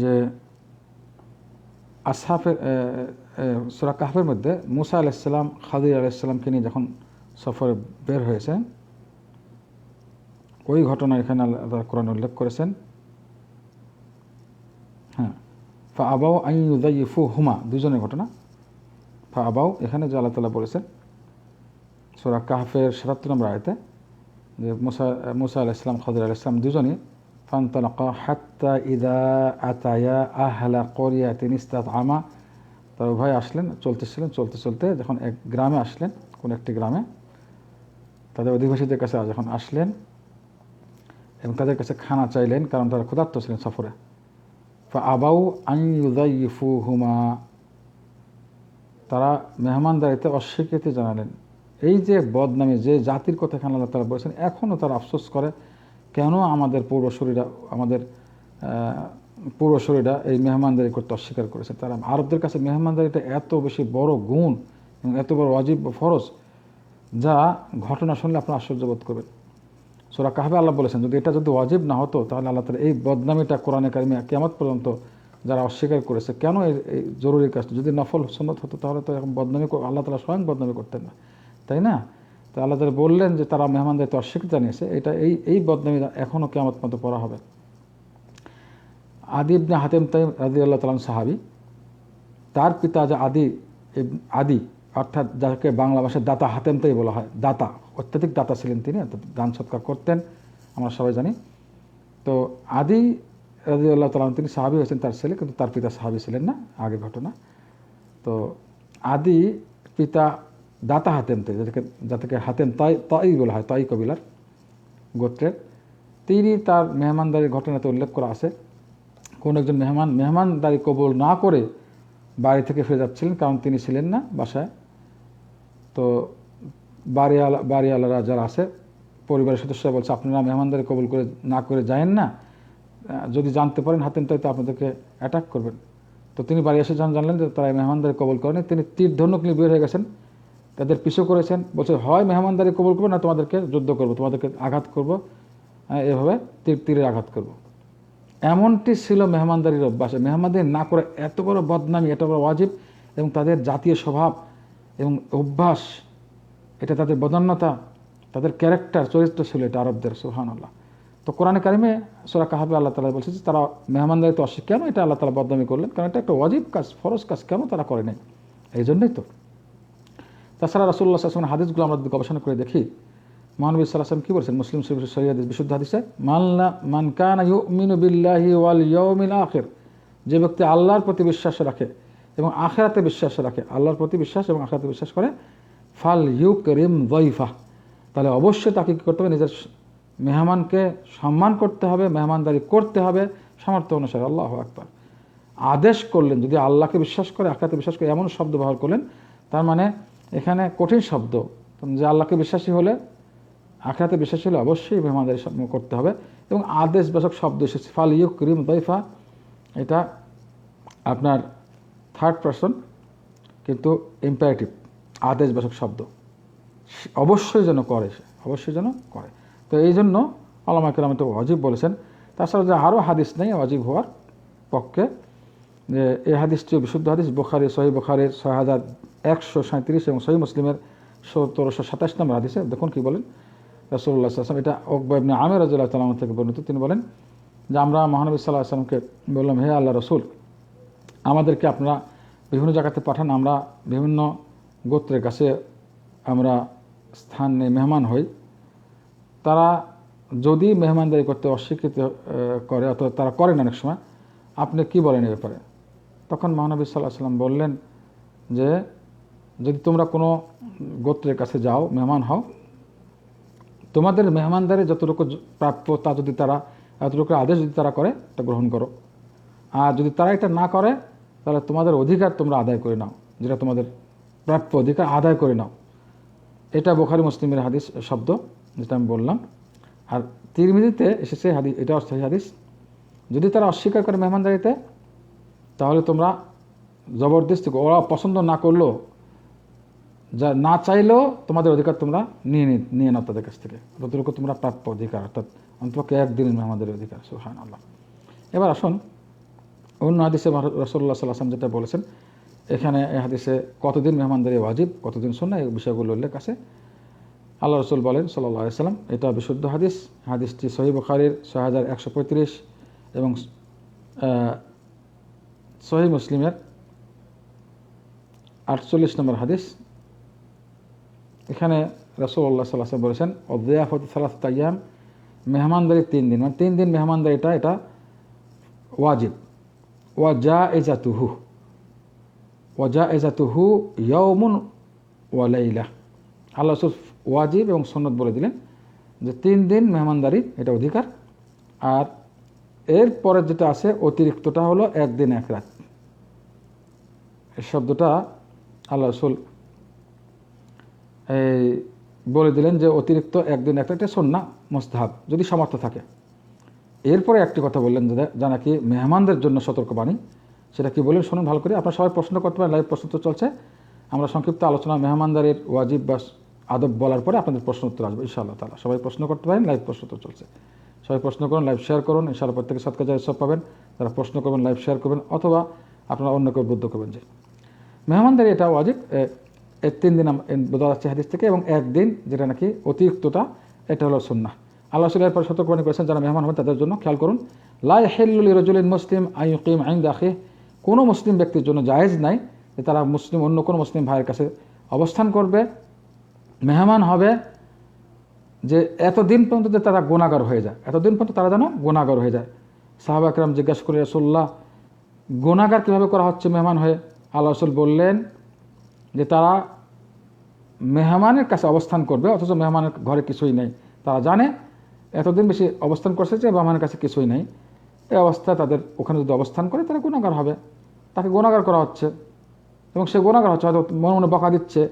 যে আসহাফের সুরা কাহফের মধ্যে মুসা আলাইসাল্লাম খাদির আলাইসাল্লামকে নিয়ে যখন সফরে বের হয়েছেন, ওই ঘটনা এখানে আল্লাহ কোরআন উল্লেখ করেছেন। হ্যাঁ। ফা আবাও আই ইউদাইফু হুমা দুজনের ঘটনা। ফা আবাও এখানে যে আল্লাহ তালা বলেছেন, সুরা কাহফের সাতাত্তর নম্বর আয়তে, যে মুসা মুসা আলাইসলাম খাদির আলাইসলাম দুজনই ফান্তালাকা হাত্তা ইদা আতায়া আহলা করিয়া তিনি তার উভয় আসলেন চলতেছিলেন চলতে চলতে যখন এক গ্রামে আসলেন, কোন একটি গ্রামে, তাদের অধিবাসীদের কাছে যখন আসলেন এবং তাদের কাছে খানা চাইলেন, কারণ তারা ক্ষুধার্ত ছিলেন সফরে। আবাউ আইফু হুমা তারা মেহমানদারিতে অস্বীকৃতি জানালেন। এই যে বদনামে, যে জাতির কথা আল্লাহ তারা বলেছেন এখনও তারা আফসোস করে কেন আমাদের পূর্বশরীরা আমাদের পূর্বশরীরা এই মেহমানদারি করতে অস্বীকার করেছে? তারা আরবদের কাছে মেহমানদারিটা এত বেশি বড় গুণ এবং এত বড় অজীব ফরজ যা ঘটনা শুনলে আপনার আশ্চর্য বোধ করবেন। সোরা কাহাবে আল্লাহ বলেছেন, যদি এটা যদি অজীব না হতো, তাহলে আল্লাহ তালা এই বদনামিটা কোরআনে কারিমে কেমত পর্যন্ত যারা অস্বীকার করেছে, কেন এই জরুরি কাজটা? যদি নফল সন্নত হতো, তাহলে তো এখন বদনামি আল্লাহ তালা স্বয়ং বদনামি করতেন না। তাই না? তো আল্লাহ তালা বললেন যে তারা মেহমানদারিত্ব অস্বীকৃতি জানিয়েছে, এটা এই এই বদনামি এখনও কেমত মতো পড়া হবে। আদি ইবনে হাতেম তাইম রাজি আল্লাহ তালাম সাহাবি, তার পিতা যে আদি আদি, অর্থাৎ যাকে বাংলা ভাষায় দাতা হাতেম তাই বলা হয়, দাতা, অত্যাধিক দাতা ছিলেন তিনি দান সৎকার করতেন, আমরা সবাই জানি। তো আদি রাজি আল্লাহ তালাম তিনি সাহাবি হয়েছেন তার ছেলে, কিন্তু তার পিতা সাহাবি ছিলেন না আগে ঘটনা। তো আদি পিতা দাতা হাতেম তাই যাদেরকে যাদেরকে হাতেম তাই তাই বলা হয়, তাই কবিলার গোত্রের। তিনি তার মেহমানদারির ঘটনাতে উল্লেখ করা আছে। কোন একজন মেহমান মেহমানদারি কবুল না করে বাড়ি থেকে ফিরে যাচ্ছিলেন, কারণ তিনি ছিলেন না বাসায়। তো বাড়িওয়ালা বাড়িওয়ালারা যারা আছে, পরিবারের সদস্যরা বলছে, আপনারা মেহমানদারি কবুল করে না করে যায়েন না। যদি জানতে পারেন হাতেন তাই তো আপনাদেরকে অ্যাটাক করবেন। তো তিনি বাড়ি এসে যখন জানলেন যে তারা মেহমানদারি কবল করেনি, তিনি তীর ধনুক নিয়ে বের হয়ে গেছেন। তাদের পিছু করেছেন, বলছে, হয় মেহমানদারি কবল করব না, তোমাদেরকে যুদ্ধ করব, তোমাদেরকে আঘাত করব এভাবে তীর তীরের আঘাত করব। এমনটি ছিল মেহমানদারির অভ্যাস। মেহমানদারি না করে এত বড় বদনামি, এত বড় ওয়াজিব এবং তাদের জাতীয় স্বভাব এবং অভ্যাস, এটা তাদের বদন্যতা, তাদের ক্যারেক্টার চরিত্র ছিল এটা আরবদের সুহান আল্লাহ তো কোরআনে কারিমে সোরা কাহাবে আল্লাহ তালা বলছে যে, তারা মেহমানদারি তো অস্বীকার কেন এটা আল্লাহ তালা বদনামি করলেন, কারণ এটা একটা ওয়াজিব কাজ, ফরজ কাজ, কেন তারা করে এই জন্যই তো। তাছাড়া রাসুল্লাহ আসলাম হাদিসগুলো আমরা গবেষণা করে দেখি, মহানবী সাল্লাম কী বলছেন? মুসলিম শরীফ সৈয়াদিস বিশুদ্ধ হাদিসে মাল্লা মানকান বিল্লাহি ওয়াল ইয়ৌমিল আখের যে ব্যক্তি আল্লাহর প্রতি বিশ্বাস রাখে এবং আখেরাতে বিশ্বাস রাখে, আল্লাহর প্রতি বিশ্বাস এবং আখেরাতে বিশ্বাস করে, ফাল ইউ করিম দইফা তাহলে অবশ্যই তাকে কী করতে হবে? নিজের মেহমানকে সম্মান করতে হবে, মেহমানদারি করতে হবে, সামর্থ্য অনুসারে। আল্লাহ আকবর। আদেশ করলেন, যদি আল্লাহকে বিশ্বাস করে, আখেরাতে বিশ্বাস করে, এমন শব্দ ব্যবহার করলেন, তার মানে কঠিন শব্দ। যে আল্লাহকে বিশ্বাসী হলে আখড়াতে বিশ্বাসী হলে অবশ্যই মেহমানদারি করতে হবে এবং আদেশ বাসক শব্দ এসেছে। ফাল ইউ করিম দইফা। এটা আপনার থার্ড পারসন কিন্তু ইম্পারেটিভ আদেশ বাসক শব্দ অবশ্যই যেন করে সে, অবশ্যই যেন করে। তো এই জন্য আল্লামা কেরাম তো অজীব বলেছেন। তাছাড়া যে আরও হাদিস নেই অজীব হওয়ার পক্ষে। এই হাদিসটিও বিশুদ্ধ হাদিস, বোখারি সহি বোখারের ছয় হাজার একশো সাঁত্রিশ এবং সহি মুসলিমের সতেরোশো সাতাশ নম্বর হাদিসে। দেখুন কি বলেন? রসুল্লাহ আসলাম এটা অকবাইবনে আমের রাজুল্লাহ তালাম থেকে বর্ণিত। তিনি বলেন যে, আমরা মহানবী সাল্লাহ আসলামকে বললাম, হে আল্লাহ রসুল, আমাদেরকে আপনারা বিভিন্ন জায়গাতে পাঠান, আমরা বিভিন্ন গোত্রের কাছে আমরা স্থান মেহমান হই। তারা যদি মেহমানদারি করতে অস্বীকৃত করে, অথবা তারা করেন অনেক সময়, আপনি কি বলেন এ ব্যাপারে? তখন মহানবী সাল্লাহ সাল্লাম বললেন যে, যদি তোমরা কোনো গোত্রের কাছে যাও, মেহমান হও, তোমাদের মেহমানদারে যতটুকু প্রাপ্য তা যদি তারা, এতটুকু আদেশ যদি তারা করে, তা গ্রহণ করো। আর যদি তারা এটা না করে, তাহলে তোমাদের অধিকার তোমরা আদায় করে নাও, যেটা তোমাদের প্রাপ্য অধিকার আদায় করে নাও। এটা বোখারি মুসলিমের হাদিস শব্দ, যেটা আমি বললাম। আর তিরমিদিতে এসেছে হাদিস এটা অস্থায়ী হাদিস। যদি তারা অস্বীকার করে মেহমানদারিতে তাহলে তোমরা জবরদস্তি ওরা পছন্দ না করলেও যা না চাইলেও তোমাদের অধিকার তোমরা নিয়ে নিয়ে নাও তাদের কাছ থেকে। যতটুকু তোমরা প্রাপ্য অধিকার, অর্থাৎ অন্তপক্ষে একদিনের মেহমানদের অধিকার সুহান আল্লাহ এবার আসুন, অন্য হাদিসে রসল্লা সাল্লাম যেটা বলেছেন, এখানে এই হাদিসে কতদিন মেহমানদারি ওয়াজিব, কতদিন শোনা এই বিষয়গুলো উল্লেখ আছে। আল্লাহ রসুল বলেন সাল্লাহ সাল্লাম এটা বিশুদ্ধ হাদিস। হাদিসটি সহি বুখারির ছয় হাজার একশো পঁয়ত্রিশ এবং সহি মুসলিমের আটচল্লিশ নম্বর হাদিস। এখানে রসুল্লাহ সাল্লাহ বলেছেন অদ্যাফত সালাস তাইয়াম মেহমানদারি তিন দিন। মানে তিন দিন মেহমানদারিটা এটা ওয়াজিব। ওয়া যা এজাতুহু ওয়া যা এজাতুহু ইয়ৌমুন ওয়ালাইলা আল্লাহ রসুল ওয়াজিব এবং সন্নত বলে দিলেন যে তিন দিন মেহমানদারি এটা অধিকার, আর এর পরে যেটা আছে অতিরিক্তটা হলো একদিন এক রাত। এই শব্দটা আল্লাহ রসুল এই বলে দিলেন যে অতিরিক্ত একদিন একটা একটা সন্না মোস্তাহাব, যদি সামর্থ্য থাকে। এরপরে একটি কথা বললেন যে নাকি মেহমানদের জন্য সতর্কবাণী। সেটা কি বলেন শুনুন ভালো করে। আপনারা সবাই প্রশ্ন করতে পারেন লাইভ প্রশ্ন তো চলছে। আমরা সংক্ষিপ্ত আলোচনা মেহমানদারের ওয়াজিব বা আদব বলার পরে আপনাদের প্রশ্ন উত্তর আসবে, ইনশাআল্লাহ তালা সবাই প্রশ্ন করতে পারেন লাইভ প্রশ্ন তো চলছে। সবাই প্রশ্ন করুন লাইভ শেয়ার করুন, ইনশাআল্লাহ প্রত্যেকে সৎকার যায় সব পাবেন, তারা প্রশ্ন করবেন লাইভ শেয়ার করবেন, অথবা আপনারা অন্য কেউ বুদ্ধ করবেন যে। মেহমানদারি এটা ওয়াজিব এর তিন দিন বোঝা যাচ্ছে হাদিস থেকে, এবং একদিন যেটা নাকি অতিরিক্তটা, এটা হলো সুন্না আল্লাহ রসুল এরপর সতর্কবাণী করেছেন, যারা মেহমান হবেন তাদের জন্য খেয়াল করুন লাই হেল্লুল রজুলিন মুসলিম আইকিম আইন দাখে কোনো মুসলিম ব্যক্তির জন্য জায়েজ নাই যে তারা মুসলিম, অন্য কোনো মুসলিম ভাইয়ের কাছে অবস্থান করবে, মেহমান হবে যে এতদিন পর্যন্ত যে তারা গুণাগার হয়ে যায়, এতদিন পর্যন্ত তারা যেন গুণাগার হয়ে যায়। সাহাবা একরাম জিজ্ঞাসা করে রসুল্লাহ গুণাগার কীভাবে করা হচ্ছে মেহমান হয়ে? আল্লাহ রসুল বললেন যে তারা মেহমানের কাছে অবস্থান করবে, অথচ মেহমানের ঘরে কিছুই নেই। তারা জানে এতদিন বেশি অবস্থান করছে যে মেহমানের কাছে কিছুই নেই। এই অবস্থায় তাদের ওখানে যদি অবস্থান করে, তারা গুণাগার হবে। তাকে গুণাগার করা হচ্ছে। এবং সে গুণাগার হচ্ছে, হয়তো মনে মনে বকা দিচ্ছে,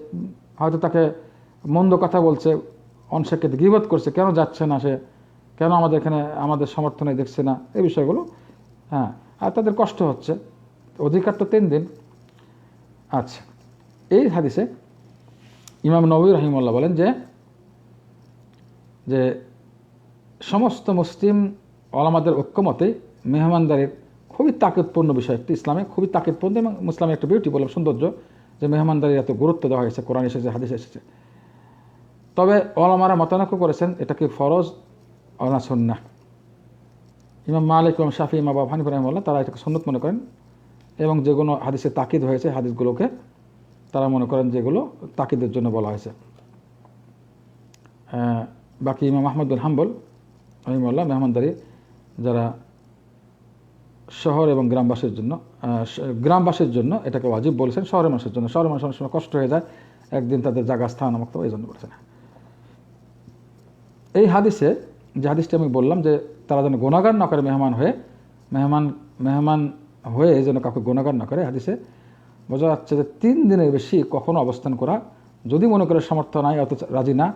হয়তো তাকে মন্দ কথা বলছে। অনশেখকে গিবত করছে, কেন যাচ্ছে না সে? কেন আমাদের এখানে আমাদের সমর্থনে দেখছে না? এই বিষয়গুলো হ্যাঁ আর তাদের কষ্ট হচ্ছে। অধিকার তো তিন দিন। আচ্ছা এই হাদিসে ইমাম নবী রহিমুল্লাহ বলেন যে যে সমস্ত মুসলিম ওলামাদের ঐক্যমতে মেহমানদারির খুবই তাকিদপূর্ণ বিষয় একটি ইসলামে, খুবই তাকিদপূর্ণ এবং ইসলামের একটা বিউটি বললাম সৌন্দর্য যে মেহমানদারির এত গুরুত্ব দেওয়া হয়েছে, কোরআন এসেছে, হাদিস এসেছে। তবে ওলামারা মতানক্য করেছেন, এটা কি ফরজ অনা সন্না ইমাম মালিক, ইমাম শাফি, ইমাম বাবা হানিফ রহমল্লা তারা এটাকে সন্ন্যত মনে করেন এবং যেগুলো হাদিসে তাকিদ হয়েছে, হাদিসগুলোকে তারা মনে করেন যেগুলো তাকিদের জন্য বলা হয়েছে। বাকি ইমাম আহমদুল হাম্বল রহিমুল্লাহ মেহমানদারি যারা শহর এবং গ্রামবাসীর জন্য গ্রামবাসীর জন্য এটাকে ওয়াজিব বলেছেন, শহরের মানুষের জন্য। শহরের মানুষের সময় কষ্ট হয়ে যায়, একদিন তাদের জায়গা স্থান আমাকে এই জন্য বলেছেন। এই হাদিসে যে হাদিসটি আমি বললাম যে তারা যেন গুণাগার না করে মেহমান হয়ে, মেহমান মেহমান হয়ে যেন কাউকে গুণাগার না করে, হাদিসে বোঝা যাচ্ছে যে তিন দিনের বেশি কখনো অবস্থান করা যদি মনে করে সামর্থ্য নাই অত রাজি না,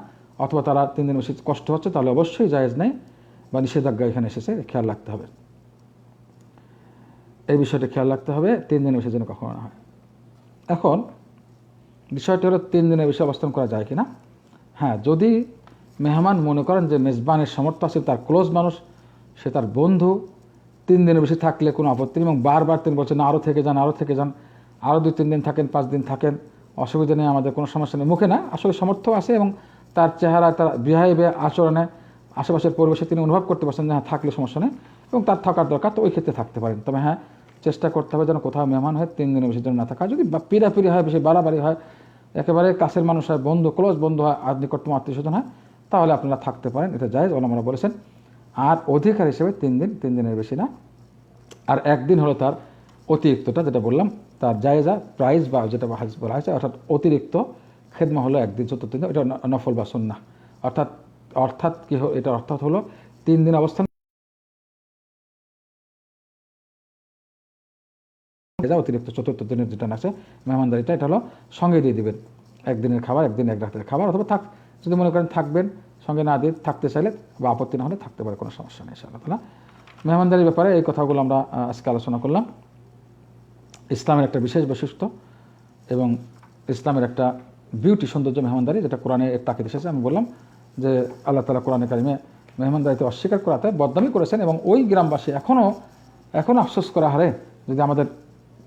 অথবা তারা তিন দিন বেশি কষ্ট হচ্ছে, তাহলে অবশ্যই জায়েজ নেই বা নিষেধাজ্ঞা এখানে এসেছে, খেয়াল রাখতে হবে। এই বিষয়টা খেয়াল রাখতে হবে, তিন দিনের বেশি যেন কখনো না হয়। এখন বিষয়টি হলো তিন দিনের বেশি অবস্থান করা যায় কিনা? হ্যাঁ যদি মেহমান মনে করেন যে মেজবানের সমর্থ আছে, তার ক্লোজ মানুষ, সে তার বন্ধু। তিন দিনের বেশি থাকলে কোনো আপত্তি নেই এবং বারবার তিনি বলছেন আরও থেকে যান আরও থেকে যান। আরও দুই, তিন দিন থাকেন, পাঁচ দিন থাকেন। অসুবিধা নেই, আমাদের কোনো সমস্যা নেই। মুখে না, আসলে সমর্থ আছে এবং তার চেহারা, তার বিহেভে আচরণে, আশেপাশের পরিবেশে তিনি অনুভব করতে পারছেন যে হ্যাঁ থাকলে সমস্যা নেই। এবং তার থাকার দরকার তো ওই ক্ষেত্রে থাকতে পারেন। তবে হ্যাঁ চেষ্টা করতে হবে যেন কোথাও মেহমান হয়, তিন দিনের বেশি যেন না থাকা যদি পিড়াপিড়ি হয়, বেশি বাড়াবাড়ি হয়, একেবারে কাছের মানুষ হয়, বন্ধু ক্লোজ বন্ধু হয় আর নিকটতম আত্মীয় স্বজন হয় তাহলে আপনারা থাকতে পারেন, এটা জায়েজ ওলামারা বলেছেন। আর অধিকার হিসেবে তিন দিন, তিন দিনের বেশি না। আর একদিন হলো তার অতিরিক্তটা, যেটা বললাম, তার জায়েজা, প্রাইজ বা যেটা হাদিস বলা হয়েছে, অর্থাৎ অতিরিক্ত খেদমা হলো একদিন, চতুর্থ দিন, এটা নফল বা সুন্না অর্থাৎ অর্থাৎ কি এটা অর্থাৎ হলো তিন দিন অবস্থান অতিরিক্ত চতুর্থ দিনের যেটা আছে, মেহমানদারিটা, এটা হলো সঙ্গে দিয়ে দিবেন। একদিনের খাবার, একদিন এক রাতের খাবার, অথবা থাক যদি মনে করেন থাকবেন, সঙ্গে না দিয়ে থাকতে চাইলে বা আপত্তি না হলে থাকতে পারে, কোনো সমস্যা নেই ইনশাআল্লাহ তালা। মেহমানদারির ব্যাপারে এই কথাগুলো আমরা আজকে আলোচনা করলাম। ইসলামের একটা বিশেষ বৈশিষ্ট্য এবং ইসলামের একটা বিউটি সৌন্দর্য মেহমানদারি, যেটা কোরআনে এর তাকিদ এসেছে, আমি বললাম যে আল্লাহ তালা কোরআনে কারিমে মেহমানদারিতে অস্বীকার করাতে বদনামি করেছেন এবং ওই গ্রামবাসী এখনও এখনও আফসোস করা হারে যদি আমাদের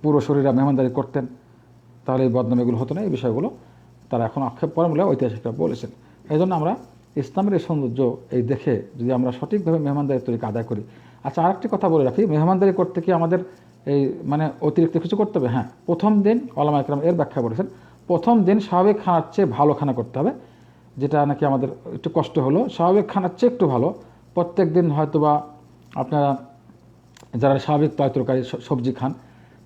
পুরো শরীরে মেহমানদারি করতেন, তাহলে এই বদনামিগুলো হতো না, এই বিষয়গুলো তারা এখন আক্ষেপ করেন বলে ঐতিহাসিকরা বলেছেন। এই জন্য আমরা ইসলামের এই সৌন্দর্য এই দেখে যদি আমরা সঠিকভাবে মেহমানদারি তরিকা আদায় করি। আচ্ছা আরেকটি কথা বলে রাখি, মেহমানদারি করতে কি আমাদের এই মানে অতিরিক্ত কিছু করতে হবে? হ্যাঁ প্রথম দিন আলামা একরাম এর ব্যাখ্যা করেছেন প্রথম দিন স্বাভাবিক খানার চেয়ে ভালো খানা করতে হবে, যেটা নাকি আমাদের একটু কষ্ট হলো। স্বাভাবিক খানার চেয়ে একটু ভালো, প্রত্যেক দিন হয়তো বা আপনারা যারা স্বাভাবিক তয় তরকারি সবজি খান,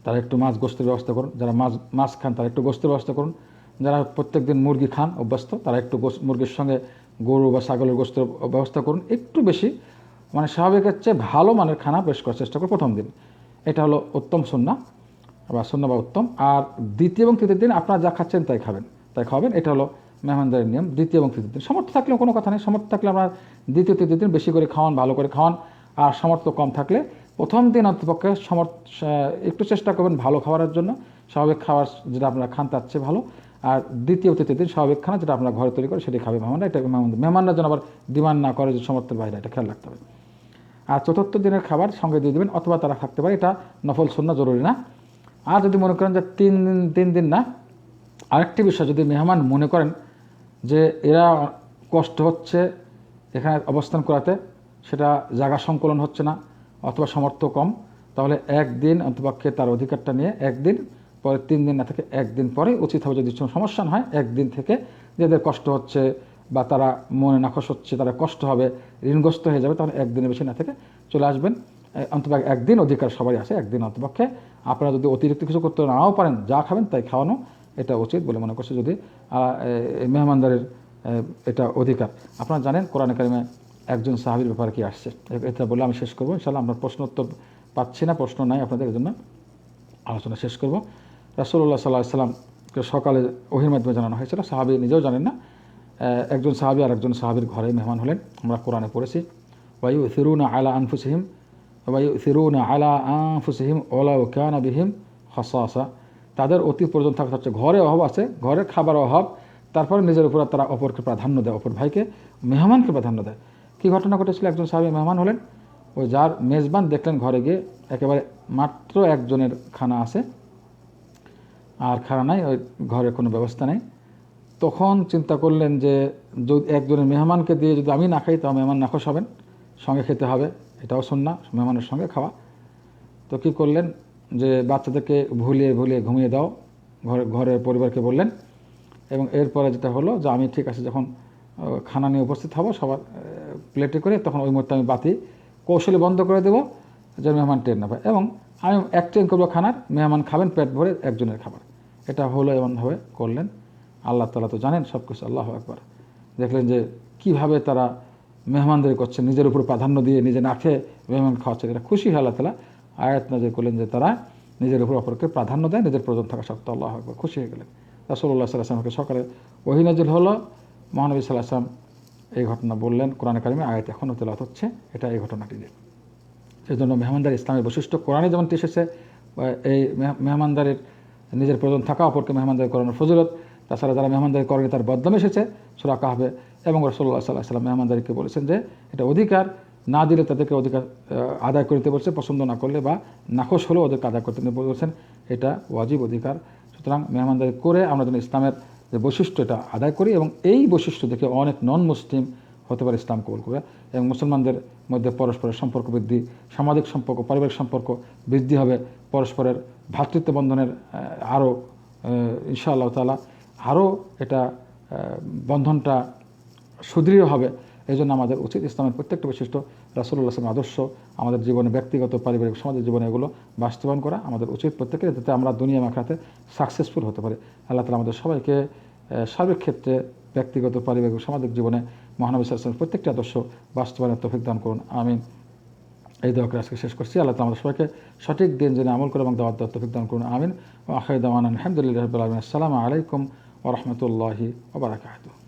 তারা একটু মাছ গোস্তের ব্যবস্থা করুন, যারা মাছ মাছ খান তারা একটু গোস্তের ব্যবস্থা করুন। যারা প্রত্যেক দিন মুরগি খান, অভ্যস্ত, তারা একটু গোস- মুরগির সঙ্গে গরু বা ছাগলের গোস্তের ব্যবস্থা করুন। একটু বেশি মানে স্বাভাবিকের চেয়ে ভালো মানের খানা পেশ করার চেষ্টা করুন প্রথম দিন। এটা হলো উত্তম সন্না, বা সন্না বা উত্তম। আর দ্বিতীয় এবং তৃতীয় দিন আপনারা যা খাচ্ছেন তাই খাবেন তাই খাবেন এটা হলো মেহমানদারের নিয়ম, দ্বিতীয় এবং তৃতীয় দিন। সমর্থ থাকলেও কোনো কথা নেই। সমর্থ থাকলে আপনার দ্বিতীয়, তৃতীয় দিন বেশি করে খাওয়ান, ভালো করে খাওয়ান। আর সামর্থ্য কম থাকলে প্রথম দিন অন্তপক্ষে সমর্থ একটু চেষ্টা করবেন ভালো খাওয়ার জন্য। স্বাভাবিক খাবার যেটা আপনারা খান তার চেয়ে ভালো। আর দ্বিতীয় তৃতীয় দিন স্বাভাবিক খানা যেটা আপনারা ঘরে তৈরি করে সেটাই খাবে মেহমানরা, এটা মেহমান মেহমানরা যেন আবার ডিমান্ড না করে যে সমর্থের বাইরে, এটা খেয়াল রাখতে হবে। আর চতুর্থ দিনের খাবার সঙ্গে দিয়ে দেবেন, অথবা তারা থাকতে পারে, এটা নফল শূন্য জরুরি না। আর যদি মনে করেন যে তিন দিন তিন দিন না, আরেকটি বিষয় যদি মেহমান মনে করেন যে এরা কষ্ট হচ্ছে এখানে অবস্থান করাতে, সেটা জায়গা সংকলন হচ্ছে না, অথবা সামর্থ্য কম, তাহলে একদিন অন্তপক্ষে তার অধিকারটা নিয়ে একদিন পরে তিন দিন না থেকে একদিন পরে উচিত হবে যদি সমস্যা না হয়, একদিন থেকে যাদের কষ্ট হচ্ছে বা তারা মনে নাখোশ হচ্ছে, তারা কষ্ট হবে, ঋণগ্রস্ত হয়ে যাবে, তাহলে একদিনের বেশি না থেকে চলে আসবেন। অন্তপক্ষে একদিন অধিকার সবারই আছে, একদিন অন্তপক্ষে আপনারা যদি অতিরিক্ত কিছু করতে নাও পারেন, যা খাবেন তাই খাওয়ানো, এটা উচিত বলে মনে করছে যদি মেহমানদারের এটা অধিকার। আপনারা জানেন কোরআন কারিমে একজন সাহাবির ব্যাপারে কি আসছে? এটা বলে আমি শেষ করব ইনশাল্লাহ আমরা প্রশ্ন উত্তর পাচ্ছি না, প্রশ্ন নাই আপনাদের জন্য আলোচনা শেষ করব। রাসুল্লাহ সাল্লাহ সাল্লামকে সকালে ওহির মাধ্যমে জানানো হয়েছিল, সাহাবি নিজেও জানেন না। একজন সাহাবি আর একজন সাহাবির ঘরে মেহমান হলেন। আমরা কোরআনে পড়েছি ওয়াইউ ফিরুনা আলা আনফুসিহিম ওয়াইউ ফিরুনা আলা আনফুসিহিম ওলাউ কানা বিহিম হসাসা তাদের অতি প্রয়োজন থাকা হচ্ছে ঘরে অভাব আছে, ঘরের খাবার অভাব, তারপরে নিজের উপর তারা অপরকে প্রাধান্য দেয়, অপর ভাইকে, মেহমানকে প্রাধান্য দেয়। কী ঘটনা ঘটেছিল? একজন সাহাবি মেহমান হলেন, ওই যার মেজবান দেখলেন ঘরে গিয়ে, একেবারে মাত্র একজনের খানা আছে আর খানা নাই, ওই ঘরে কোনো ব্যবস্থা নেই। তখন চিন্তা করলেন যে, যদি একজনের মেহমানকে দিয়ে যদি আমি না খাই তাহলে মেহমান নাখোশ হবেন সঙ্গে খেতে হবে, এটাও শুননা মেহমানের সঙ্গে খাওয়া। তো কী করলেন যে, বাচ্চাদেরকে ভুলিয়ে ভুলিয়ে ঘুমিয়ে দাও, ঘরে, ঘরের পরিবারকে বললেন। এবং এরপরে যেটা হলো যে, আমি ঠিক আছে, যখন খানা নিয়ে উপস্থিত হব, সবার প্লেটে করে, তখন ওই মুহূর্তে আমি বাতি, কৌশলে বন্ধ করে দেবো যে মেহমান টের না পায়। এবং আমি এক ট্রেন করব খানার, মেহমান খাবেন, পেট ভরে একজনের খাবার। এটা হলো এমনভাবে করলেন। আল্লাহ তালা তো জানেন সব কিছু আল্লাহ একবার দেখলেন যে কীভাবে তারা মেহমানদের করছে, নিজের উপর প্রাধান্য দিয়ে নিজে না খেয়ে মেহমান খাওয়াচ্ছে। এটা খুশি হয় আল্লাহ তালা আয়াত নাজির করলেন যে তারা নিজের উপর অপরকে প্রাধান্য দেয়, নিজের প্রয়োজন থাকা সত্ত্বেও আল্লাহ একবার খুশি হয়ে গেলেন। রাসুল্লাহ সাল্লাহ আসলামকে সকালে ওহিনাজিল হলো। মহানবী সাল্লাহ আসলাম এই ঘটনা বললেন, কোরআন কারিমে আয়াত এখনও তেলাত হচ্ছে, এটা এই ঘটনাটি যে সেই জন্য মেহমানদার ইসলামের বৈশিষ্ট্য, কোরআনে যেমন এসেছে এই মেহ- মেহমানদারের নিজের প্রয়োজন থাকা অপরকে মেহমানদারি করানোর ফজিলত। তাছাড়া যারা মেহমানদারি করেনি তার বদনাম এসেছে, সুরা কাহবে এবং রসল্লাহ সাল্লাহ সাল্লাম মেহমানদারিকে বলেছেন যে এটা অধিকার। না দিলে তাদেরকে অধিকার আদায় করতে বলছে, পছন্দ না করলে বা নাকশ হলেও ওদেরকে আদায় করতে বলছেন, এটা ওয়াজিব অধিকার। সুতরাং মেহমানদারি করে আমরা যেন ইসলামের যে বৈশিষ্ট্য এটা আদায় করি এবং এই বৈশিষ্ট্য দেখে অনেক নন মুসলিম হতে পারে ইসলাম কবুল করবে এবং মুসলমানদের মধ্যে পরস্পরের সম্পর্ক বৃদ্ধি, সামাজিক সম্পর্ক, পারিবারিক সম্পর্ক বৃদ্ধি হবে। পরস্পরের ভ্রাতৃত্ব বন্ধনের আরও ইনশাআল্লাহ তালা আরও এটা বন্ধনটা সুদৃঢ় হবে। এই জন্য আমাদের উচিত ইসলামের প্রত্যেকটা বৈশিষ্ট্য রাসুল্লাহ আসলামের আদর্শ, আমাদের জীবনে ব্যক্তিগত, পারিবারিক, সমাজের জীবনে এগুলো বাস্তবায়ন করা আমাদের উচিত প্রত্যেকের যাতে আমরা দুনিয়া মাখাতে সাকসেসফুল হতে পারি। আল্লাহ তালা আমাদের সবাইকে সার্বিক ক্ষেত্রে ব্যক্তিগত, পারিবারিক সামাজিক জীবনে মহানবী সাল্লামের প্রত্যেকটি আদর্শ বাস্তবায়নের তফিক দান করুন। আমিন। এই দোয়া আজকে শেষ করছি। আল্লাহ আমাদের সবাইকে সঠিক দিন জেনে আমল করে এবং দাওয়াত তফিক দান করুন। আমিন। আখাই দামান আলহামদুলিল্লাহ রবিল আলমিন। আসসালামু আলাইকুম ওরহমতুল্লাহি ওবরাকাতুহ